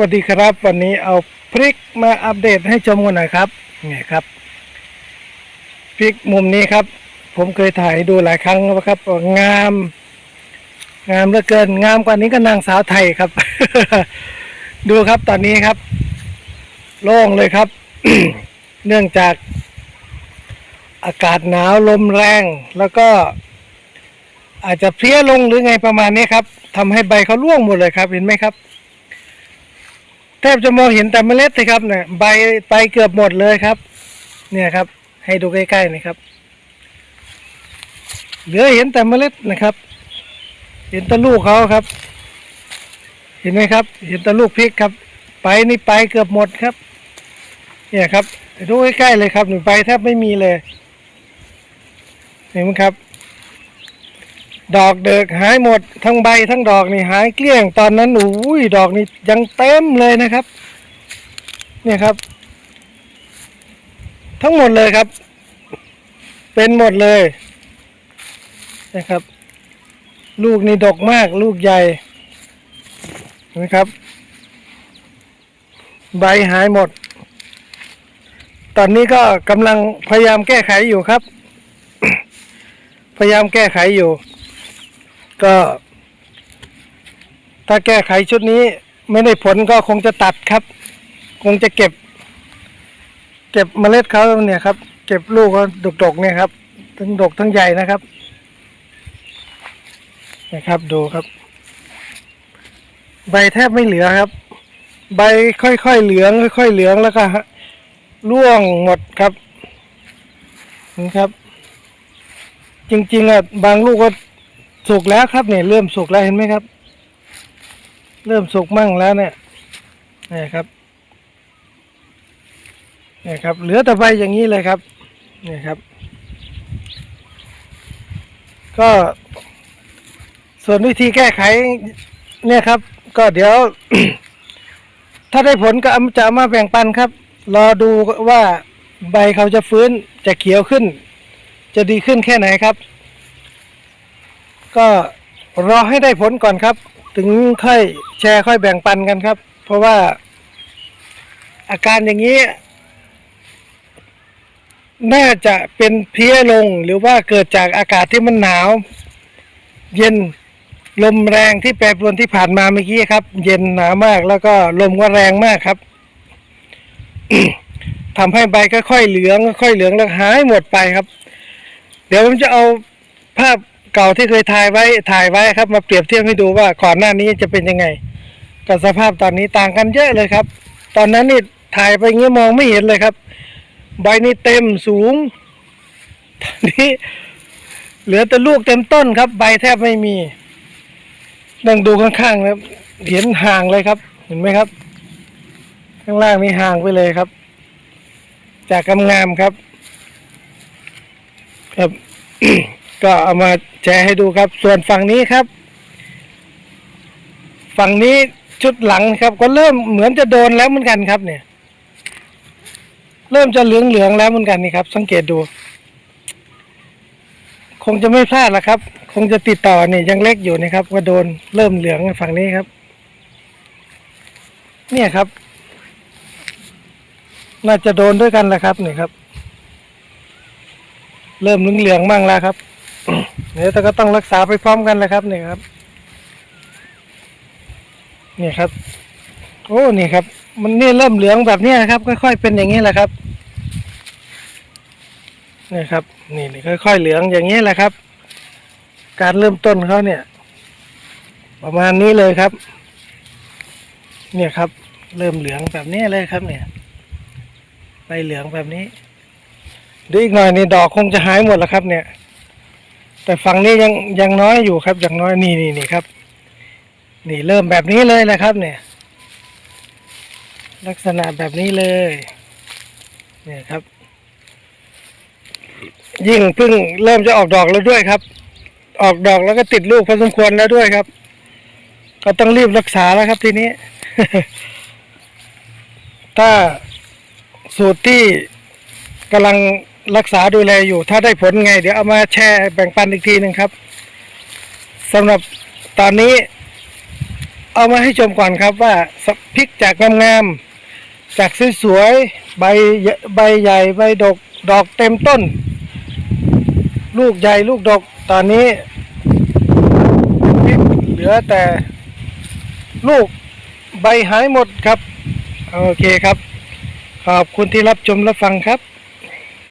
วัสดีครับ วันนี้เอาพริกมาอัปเดตให้ชมกันหน่อยครับนี่ครับพริกมุมนี้ครับ ผมเคยถ่ายดูหลายครั้งแล้วครับงาม งามเหลือเกิน งามกว่านี้ก็นางสาวไทยครับ ดูครับตอนนี้ครับ โล่งเลยครับ เนื่องจากอากาศหนาวลมแรง แล้วก็อาจจะเพลี้ยลงหรือไงประมาณนี้ครับทำให้ใบเขาร่วงหมดเลยครับ เห็นไหมครับ แทบจะมองเห็นแต่เมล็ดเลยครับเนี่ยใบไปเกือบหมดเลยครับ เนี่ยครับ ให้ดูใกล้ๆนะครับ เหลือเห็นแต่เมล็ดนะครับ เห็นต่ลูกเขาครับ เห็นไหมครับ เห็นต่ลูกพริกครับ ไปนี่ไปเกือบหมดครับ เนี่ยครับดูใกล้ๆเลยครับหนึ่งใบแทบไม่มีเลย เห็นไหมครับ ดอกเดิกหายหมดทั้งใบทั้งดอกนี่หายเกลี้ยงตอนนั้นอุ้ยดอกนี่ยังเต็มเลยนะครับ เนี่ยครับ ทั้งหมดเลยครับ เป็นหมดเลยนะครับ ลูกนี่ดกมากลูกใหญ่เห็นะครับ ใบหายหมด ตอนนี้ก็กำลังพยายามแก้ไขอยู่ครับ พยายามแก้ไขอยู่ ก็ ถ้าแก้ไขชุดนี้ไม่ได้ผลก็คงจะตัดครับ คงจะเก็บ เก็บเมล็ดเขาเนี่ยครับ เก็บลูกเขาดกๆเนี่ยครับ ทั้งดกทั้งใหญ่นะครับ นะครับดูครับ ใบแทบไม่เหลือครับ ใบค่อยๆเหลืองค่อยๆเหลืองแล้วก็ร่วงหมดครับนะครับ จริงๆอะบางลูกก็ สุกแล้วครับเนี่ยเริ่มสุกแล้วเห็นไหมครับ เริ่มสุกมั่งแล้วเนี่ยนี่ครับนี่ครับ เหลือแต่ใบอย่างนี้เลยครับนี่ครับ ก็ส่วนวิธีแก้ไขเนี่ยครับ ก็เดี๋ยว ถ้าได้ผลก็จะเอามาแบ่งปันครับ รอดูว่าใบเขาจะฟื้นจะเขียวขึ้น จะดีขึ้นแค่ไหนครับ ก็รอให้ได้ผลก่อนครับ ถึงค่อยแชร์ค่อยแบ่งปันกันครับ เพราะว่าอาการอย่างนี้ น่าจะเป็นเพี้ยลงหรือว่าเกิดจากอากาศที่มันหนาว เย็นลมแรงที่แปรปรวนที่ผ่านมาเมื่อกี้ครับ เย็นหนาวมากแล้วก็ลมก็แรงมากครับทำให้ใบค่อยๆเหลืองค่อยๆเหลืองแล้วหายหมดไปครับ เดี๋ยวผมจะเอาภาพ เก่าที่เคยถ่ายไว้ถ่ายไว้ครับ มาเปรียบเทียบให้ดูว่าก่อนหน้านี้จะเป็นยังไงกับสภาพตอนนี้ต่างกันเยอะเลยครับ ตอนนั้นนี่ถ่ายไปอย่างงี้มองไม่เห็นเลยครับ ใบนี่เต็มสูงตอนนี้ เหลือแต่ลูกเต็มต้นครับ ใบแทบไม่มีนั่งดูข้างๆนะครับเห็นห่างเลยครับ เห็นไหมครับ ข้างล่างนี่ห่างไปเลยครับ จากกำงามครับ ครับ ก็เอามาแชร์ให้ดูครับ ส่วนฝั่งนี้ครับ ฝั่งนี้ชุดหลังครับ ก็เริ่มเหมือนจะโดนแล้วเหมือนกันครับ เนี่ย เริ่มจะเหลืองเหลืองแล้วเหมือนกันนี่ครับ สังเกตดู คงจะไม่พลาดละครับ คงจะติดต่อเนี่ยยังเล็กอยู่นะครับว่าโดนเริ่มเหลืองฝั่งนี้ครับ เนี่ยครับ น่าจะโดนด้วยกันแหละครับเนี่ยครับ เริ่มเหลืองๆมั่งแล้วครับ เดี๋ยแต่ก็ต้องรักษาไปพร้อมกันเลยครับเนี่ยครับนี่ครับ โอ้นี่ครับ มันนี่เริ่มเหลืองแบบนี้ยครับ ค่อยๆเป็นอย่างนี้แหละครับนี่ครับ นี่ค่อยๆเหลืองอย่างนี้แหละครับ การเริ่มต้นเขาเนี่ย ประมาณนี้เลยครับ เนี่ยครับ เริ่มเหลืองแบบนี้เลยครับ เนี่ยใบเหลืองแบบนี้ดี๋ยวอีกหน่อยนี่ดอกคงจะหายหมดแล้วครับ เนี่ย แต่ฝั่งนี้ยังยังน้อยอยู่ครับยังน้อยนี่นี่นี่ครับ นี่เริ่มแบบนี้เลยแหละครับ เนี่ย ลักษณะแบบนี้เลย เนี่ยครับ ยิ่งเพิ่งเริ่มจะออกดอกแล้วด้วยครับ ออกดอกแล้วก็ติดลูกพอสมควรแล้วด้วยครับ ก็ต้องรีบรักษาแล้วครับทีนี้ ถ้าสูตรที่กำลัง รักษาดูแลอยู่ ถ้าได้ผลไง เดี๋ยวเอามาแชร์แบ่งปันอีกทีหนึ่งครับสำหรับตอนนี้ เอามาให้ชมก่อนครับว่าพริกจากงามๆจากสวยๆใบใหญ่ใบใหญ่ใบดกดอกเต็มต้น ลูกใหญ่ลูกดกตอนนี้พริกเหลือแต่ลูกใบหายหมดครับ โอเคครับ ขอบคุณที่รับชมรับฟังครับ